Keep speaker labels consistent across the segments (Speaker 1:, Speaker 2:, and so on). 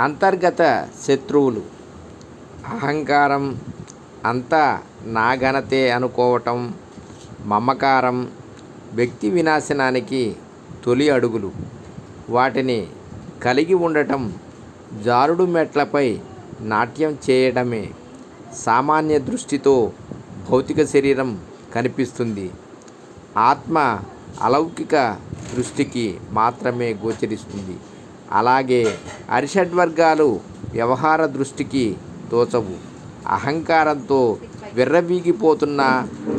Speaker 1: అంతర్గత శత్రువులు. అహంకారం అంతా నా ఘనతే అనుకోవటం మమకారం వ్యక్తి వినాశనానికి తొలి అడుగులు. వాటిని కలిగి ఉండటం జారుడు మెట్లపై నాట్యం చేయడమే సామాన్య దృష్టితో భౌతిక శరీరం కనిపిస్తుంది. ఆత్మ అలౌకిక దృష్టికి మాత్రమే గోచరిస్తుంది. అలాగే అరిషడ్వర్గాలు వ్యవహార దృష్టికి తోచవు. అహంకారంతో విర్రవీగిపోతున్న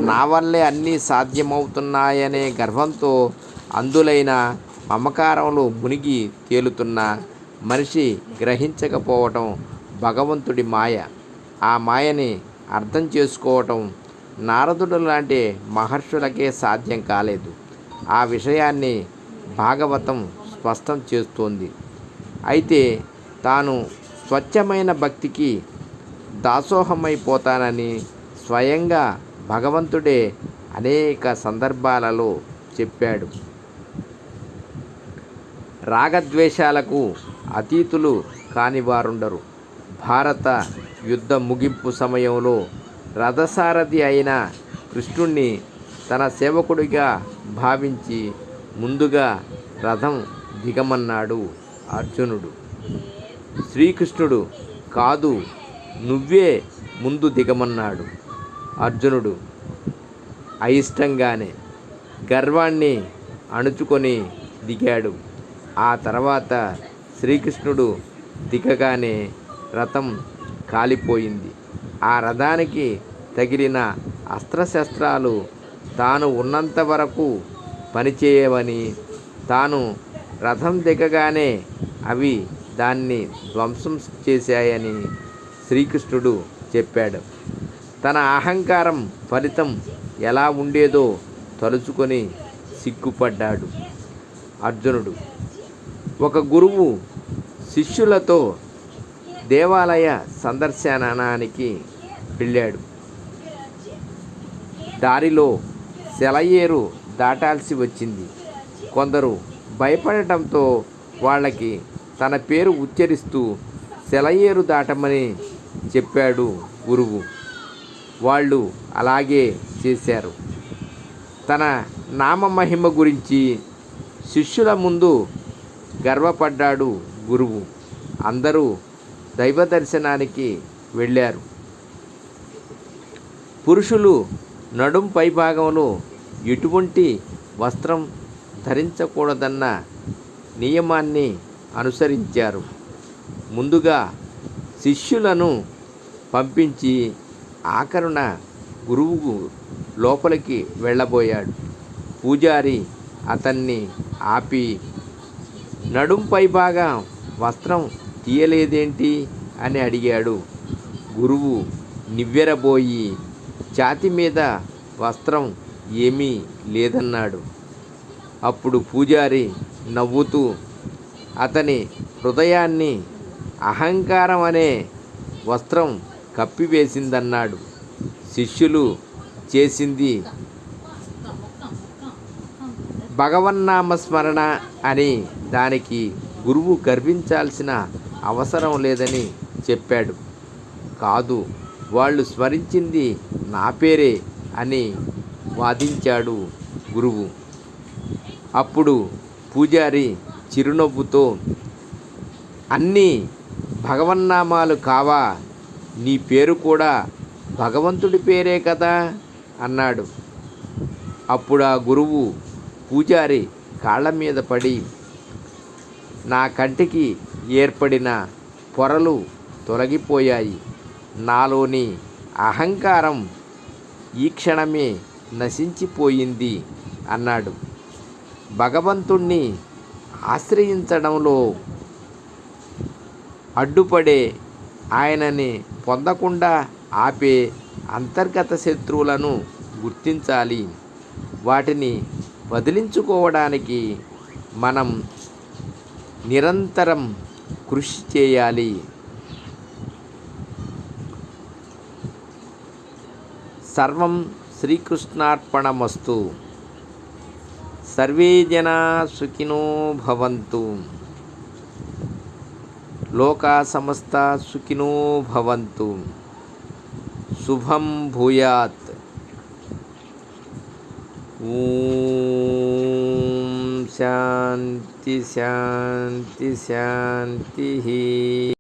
Speaker 1: నా వల్లే అన్నీ సాధ్యమవుతున్నాయనే గర్వంతో అందులైన మమకారంలో మునిగి తేలుతున్న మనిషి గ్రహించకపోవటం భగవంతుడి మాయ. ఆ మాయని అర్థం చేసుకోవటం నారదుడు లాంటి మహర్షులకే సాధ్యం కాలేదు. ఆ విషయాన్ని భాగవతం స్పష్టం చేస్తోంది. అయితే తాను స్వచ్ఛమైన భక్తికి దాసోహమైపోతానని స్వయంగా భగవంతుడే అనేక సందర్భాలలో చెప్పాడు. రాగద్వేషాలకు అతీతులు కాని వారుండరు భారత యుద్ధ ముగింపు సమయంలో రథసారథి అయిన కృష్ణుణ్ణి తన సేవకుడిగా భావించి ముందుగా రథం దిగమన్నాడు. అర్జునుడు. శ్రీకృష్ణుడు కాదు నువ్వే ముందు దిగమన్నాడు. అర్జునుడు అయిష్టంగానే గర్వాన్ని అణుచుకొని దిగాడు. ఆ తర్వాత శ్రీకృష్ణుడు దిగగానే రథం కాలిపోయింది. ఆ రథానికి తగిలిన అస్త్రశస్త్రాలు తాను ఉన్నంత వరకు పనిచేయవని తాను రథం దిగగానే అవి దాన్ని ధ్వంసం చేశాయని శ్రీకృష్ణుడు చెప్పాడు. తన అహంకారం ఫలితం ఎలా ఉండేదో తలుచుకొని సిగ్గుపడ్డాడు అర్జునుడు. ఒక గురువు శిష్యులతో దేవాలయ సందర్శనానికి వెళ్ళాడు. దారిలో సెలయేరు దాటాల్సి వచ్చింది. కొందరు భయపడటంతో వాళ్ళకి తన పేరు ఉచ్చరిస్తూ సెలయేరు దాటమని చెప్పాడు గురువు. వాళ్ళు అలాగే చేశారు. తన నామమహిమ గురించి శిష్యుల ముందు గర్వపడ్డాడు గురువు. అందరూ దైవ దర్శనానికి వెళ్ళారు. పురుషులు నడుం పైభాగంలో ఎటువంటి వస్త్రం ధరించకూడదన్న నియమాన్ని అనుసరించారు. ముందుగా శిష్యులను పంపించి ఆఖరున గురువు లోపలికి వెళ్ళబోయాడు. పూజారి అతన్ని ఆపి నడుం పైభాగం వస్త్రం తీయలేదేంటి? అని అడిగాడు. గురువు నివ్వెరబోయి ఛాతి మీద వస్త్రం ఏమీ లేదన్నాడు. అప్పుడు పూజారి నవ్వుతూ అతని హృదయాన్ని అహంకారం అనే వస్త్రం కప్పివేసిందన్నాడు. శిష్యులు చేసింది భగవన్నామస్మరణ అని దానికి గురువు గర్వించాల్సిన అవసరం లేదని చెప్పాడు. కాదు వాళ్ళు స్మరించింది నా పేరే అని వాదించాడు గురువు. అప్పుడు పూజారి చిరునవ్వుతో అన్నీ భగవన్నామాలు కావా? నీ పేరు కూడా భగవంతుడి పేరే కదా అన్నాడు. అప్పుడు ఆ గురువు పూజారి కాళ్ళ మీద పడి నా కంటికి ఏర్పడిన పొరలు తొలగిపోయాయి. నాలోని అహంకారం ఈ క్షణమే నశించిపోయింది అన్నాడు. భగవంతుణ్ణి ఆశ్రయించడంలో అడ్డుపడే ఆయనని పొందకుండా ఆపే అంతర్గత శత్రువులను గుర్తించాలి. వాటిని వదిలించుకోవడానికి మనం నిరంతరం కృషి చేయాలి. సర్వం శ్రీకృష్ణార్పణమస్తు. सर्वे जनाः सुखिनो भवन्तु। लोका समस्ता सुखिनो भवन्तु। शुभं भूयात्। शांति शांति शांति ही